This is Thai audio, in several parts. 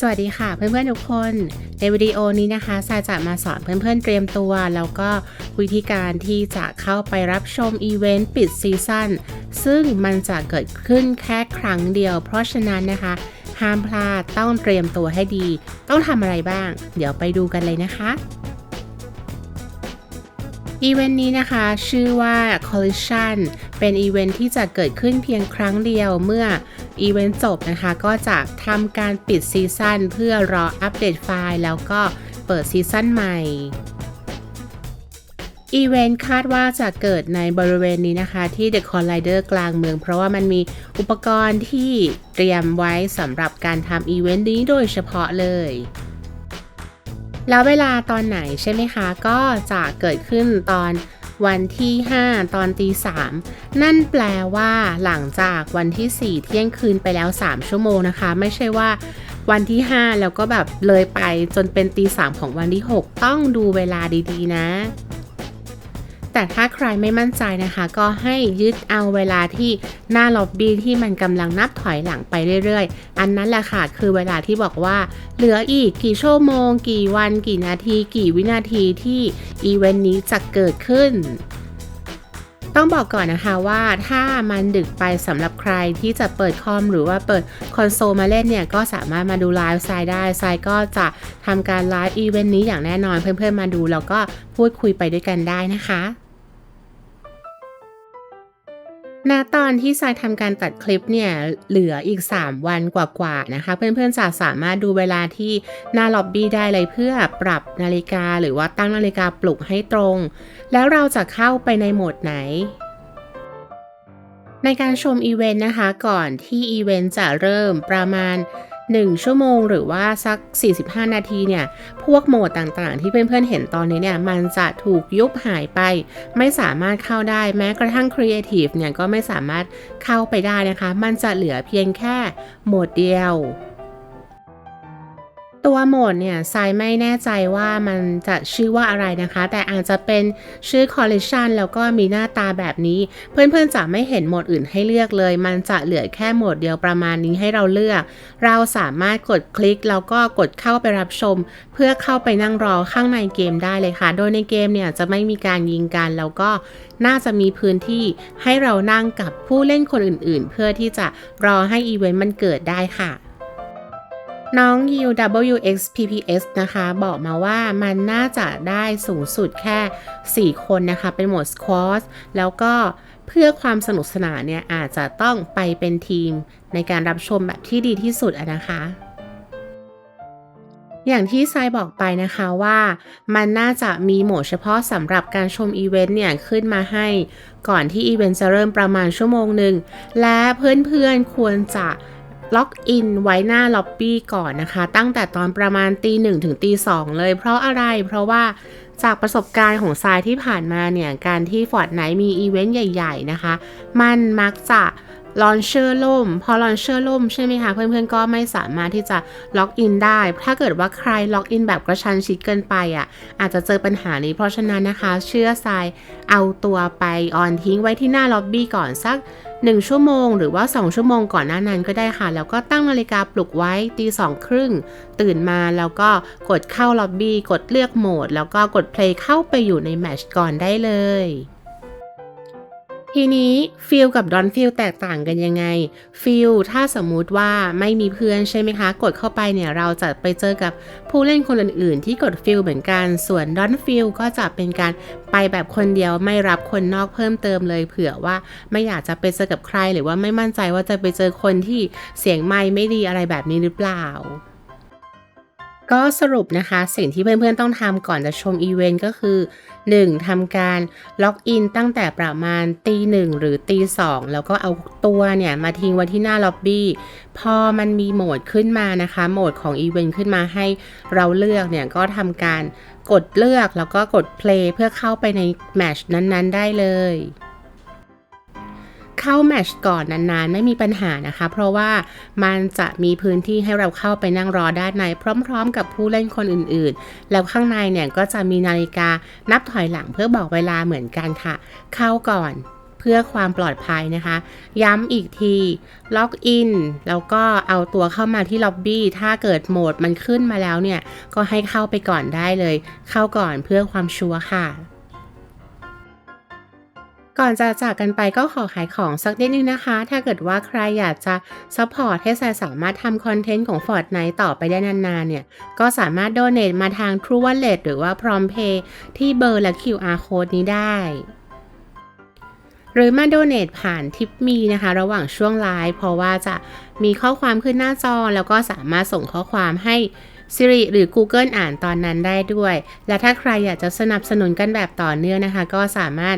สวัสดีค่ะเพื่อนๆทุกคน ในวิดีโอนี้นะคะซาจะมาสอนเพื่อนๆเตรียมตัว แล้วก็วิธีการที่จะเข้าไปรับชมอีเวนต์ปิดซีซั่นซึ่งมันจะเกิดขึ้นแค่ครั้งเดียว เพราะฉะนั้นนะคะ ห้ามพลาดต้องเตรียมตัวให้ดี ต้องทำอะไรบ้าง เดี๋ยวไปดูกันเลยนะคะ อีเวนต์นี้นะคะชื่อว่า Collision เป็นอีเวนต์ที่จะเกิดขึ้นเพียงครั้งเดียวเมื่ออีเวนต์จบนะคะ ก็จะทำการปิดซีซั่นเพื่อรออัปเดตไฟล์ แล้วก็เปิดซีซั่นใหม่อีเวนต์คาดว่าจะเกิดในบริเวณนี้นะคะ ที่ The Collider กลางเมือง เพราะว่ามันมีอุปกรณ์ที่เตรียมไว้สำหรับการทำอีเวนต์นี้โดยเฉพาะเลย แล้วเวลาตอนไหนใช่ไหมคะ ก็จะเกิดขึ้นตอนวันที่ 5 ตอนตี3นั่นแปลว่าหลังจากวันที่ 4 เที่ยงคืนไปแล้ว 3 ชั่วโมงนะคะ ไม่ใช่ว่าวันที่ 5 แล้วก็แบบเลยไปจนเป็นตี3ของวันที่ 6 ต้องดูเวลาดีๆ นะ แต่ถ้าใครไม่มั่นใจนะคะ ก็ให้ยึดเอาเวลาที่หน้าล็อบบี้ที่มันกำลังนับถอยหลังไปเรื่อยๆ อันนั้นแหละค่ะคือเวลาที่บอกว่า เหลืออีกกี่ชั่วโมง กี่วัน กี่นาที กี่วินาทีที่อีเวนต์นี้จะเกิดขึ้นต้องบอกก่อนนะคะว่าถ้ามันดึกไปสำหรับใครที่จะเปิดคอมหรือว่าเปิดคอนโซลมาเล่นเนี่ยก็สามารถมาดูไลฟ์ไซด์ได้ไซด์ก็จะทำการไลฟ์อีเวนต์นี้อย่างแน่นอนเพื่อนๆมาดูแล้วก็พูดคุยไปด้วยกันได้นะคะ ณตอนที่ซายทำการตัดคลิปเนี่ยเหลืออีก 3 วันกว่าๆนะคะ เพื่อนๆจะสามารถดูเวลาที่หน้าล็อบบี้ได้เลยเพื่อปรับนาฬิกาหรือว่าตั้งนาฬิกาปลุกให้ตรง แล้วเราจะเข้าไปในโหมดไหน ในการชมอีเวนต์นะคะ ก่อนที่อีเวนต์จะเริ่มประมาณ 1 ชั่วโมงหรือว่าสัก 45 นาทีเนี่ยพวกโหมดต่างๆ ที่เพื่อนๆเห็นตอนนี้เนี่ยมันจะถูกยุบหายไป ไม่สามารถเข้าได้แม้กระทั่ง Creative เนี่ยก็ไม่สามารถเข้าไปได้นะคะ มันจะเหลือเพียงแค่โหมดเดียว ตัวโหมดเนี่ยทรายไม่แน่ใจว่ามันจะชื่อว่าอะไรนะคะ แต่อาจจะเป็นชื่อ collection แล้วก็มีหน้าตาแบบนี้ เพื่อนๆจะไม่เห็นโหมดอื่นให้เลือกเลย มันจะเหลือแค่โหมดเดียวประมาณนี้ให้เราเลือก เราสามารถกดคลิกแล้วก็กดเข้าไปรับชม เพื่อเข้าไปนั่งรอข้างในเกมได้เลยค่ะ โดยในเกมเนี่ยจะไม่มีการยิงกันแล้วก็น่าจะมีพื้นที่ให้เรานั่งกับผู้เล่นคนอื่นๆ เพื่อที่จะรอให้อีเวนต์มันเกิดได้ค่ะ น้อง UWXPPS นะคะ บอกมาว่ามันน่าจะได้สูงสุดแค่ 4 คนนะคะ เป็นโหมดสควอชแล้วก็เพื่อความสนุกสนานเนี่ย อาจจะต้องไปเป็นทีมในการรับชมแบบที่ดีที่สุดนะคะอย่างที่ไซบอกไปนะคะว่ามันน่าจะมีโหมดเฉพาะสำหรับการชมอีเวนต์เนี่ยขึ้นมาให้ก่อนที่อีเวนต์จะเริ่มประมาณชั่วโมงหนึ่งและเพื่อนๆควรจะ ล็อกอินไว้หน้าล็อบบี้ก่อนนะคะ ตั้งแต่ตอนประมาณตีหนึ่งถึงตีสองเลย เพราะอะไรเพราะว่าจากประสบการณ์ของทรายที่ผ่านมาเนี่ย การที่ฟอร์ดไนท์มีอีเวนต์ใหญ่ ๆ นะคะ มันมักจะลอนเชอร์ล่ม พอลอนเชอร์ล่มใช่ไหมคะ เพื่อนๆก็ไม่สามารถที่จะล็อกอินได้ ถ้าเกิดว่าใครล็อกอินแบบกระชันชิดเกินไปอะ่ะ อาจจะเจอปัญหานี้เพราะฉะนั้นนะคะ เชื่อทรายเอาตัวไปออนทิ้งไว้ที่หน้าล็อบบี้ก่อนสัก 1 ชั่วโมง หรือว่า 2 ชั่วโมงก่อนหน้านั้นก็ได้ค่ะ แล้วก็ตั้งนาฬิกาปลุกไว้ตีสองครึ่งตื่นมาแล้วก็กดเข้าล็อบบี้กดเลือกโหมด แล้วก็กดเพลย์เข้าไปอยู่ในแมชก่อนได้เลย ทีนี้ฟิลกับดอนฟิลแตกต่างกันยังไงฟิลถ้าสมมุติว่าไม่มีเพื่อนใช่ไหมคะ กดเข้าไปเนี่ยเราจะไปเจอกับผู้เล่นคนอื่นๆ ที่กดฟิลเหมือนกัน ส่วนดอนฟิลก็จะเป็นการไปแบบคนเดียวไม่รับคนนอกเพิ่มเติมเลย เผื่อว่าไม่อยากจะไปเจอกับใครหรือว่าไม่มั่นใจว่าจะไปเจอคนที่เสียงไม่ไม่ดีอะไรแบบนี้หรือเปล่า ก็สรุปนะคะ สิ่งที่เพื่อนๆต้องทำก่อนจะชมอีเวนต์ก็คือ 1. ทำการล็อกอินตั้งแต่ประมาณตีหนึ่งหรือตีสองแล้วก็เอาตัวเนี่ยมาทิ้งไว้ที่หน้าล็อบบี้ พอมันมีโหมดขึ้นมานะคะ โหมดของอีเวนต์ขึ้นมาให้เราเลือกเนี่ยก็ทำการกดเลือกแล้วก็กดเพลย์เพื่อเข้าไปในแมชนั้นๆ ได้เลย เข้าแมชก่อนนานๆ ไม่มีปัญหานะคะ เพราะว่ามันจะมีพื้นที่ให้เราเข้าไปนั่งรอด้านใน พร้อมๆ กับผู้เล่นคนอื่นๆ แล้วข้างในเนี่ยก็จะมีนาฬิกานับถอยหลังเพื่อบอกเวลาเหมือนกันค่ะ เข้าก่อนเพื่อความปลอดภัยนะคะ ย้ำอีกที ล็อกอิน แล้วก็เอาตัวเข้ามาที่ล็อบบี้ ถ้าเกิดโหมดมันขึ้นมาแล้วเนี่ย ก็ให้เข้าไปก่อนได้เลย เข้าก่อนเพื่อความชัวร์ค่ะ ก่อนจะจากกันไปก็ขอขายของสักนิดนึงนะคะ ถ้าเกิดว่าใครอยากจะซัพพอร์ตให้แซสามารถทำคอนเทนต์ของ Fortnite ต่อไปได้นานๆเนี่ย ก็สามารถโดเน a มาทาง True Wallet หรือว่า Prom Pay ที่เบอร์และ QR Code นี้ได้ หรือมาโดเน a ผ่านทิปมีนะคะ ระหว่างช่วงไลฟ์เพราะว่าจะมีข้อความขึ้นหน้าจอ แล้วก็สามารถส่งข้อความให้ Siri หรือ Google อ่านตอนนั้นได้ด้วย และถ้าใครอยากจะสนับสนุนกันแบบต่อเนื่องนะคะ ก็สามารถ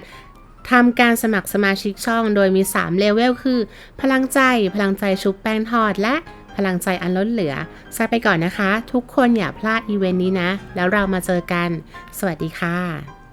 ทำการสมัครสมาชิกช่องโดยมี 3 เลเวลคือ พลังใจ พลังใจชุบแป้งทอด และพลังใจอันล้นเหลือซาไปก่อนนะคะ ทุกคนอย่าพลาดอีเวนต์นี้นะ แล้วเรามาเจอกัน สวัสดีค่ะ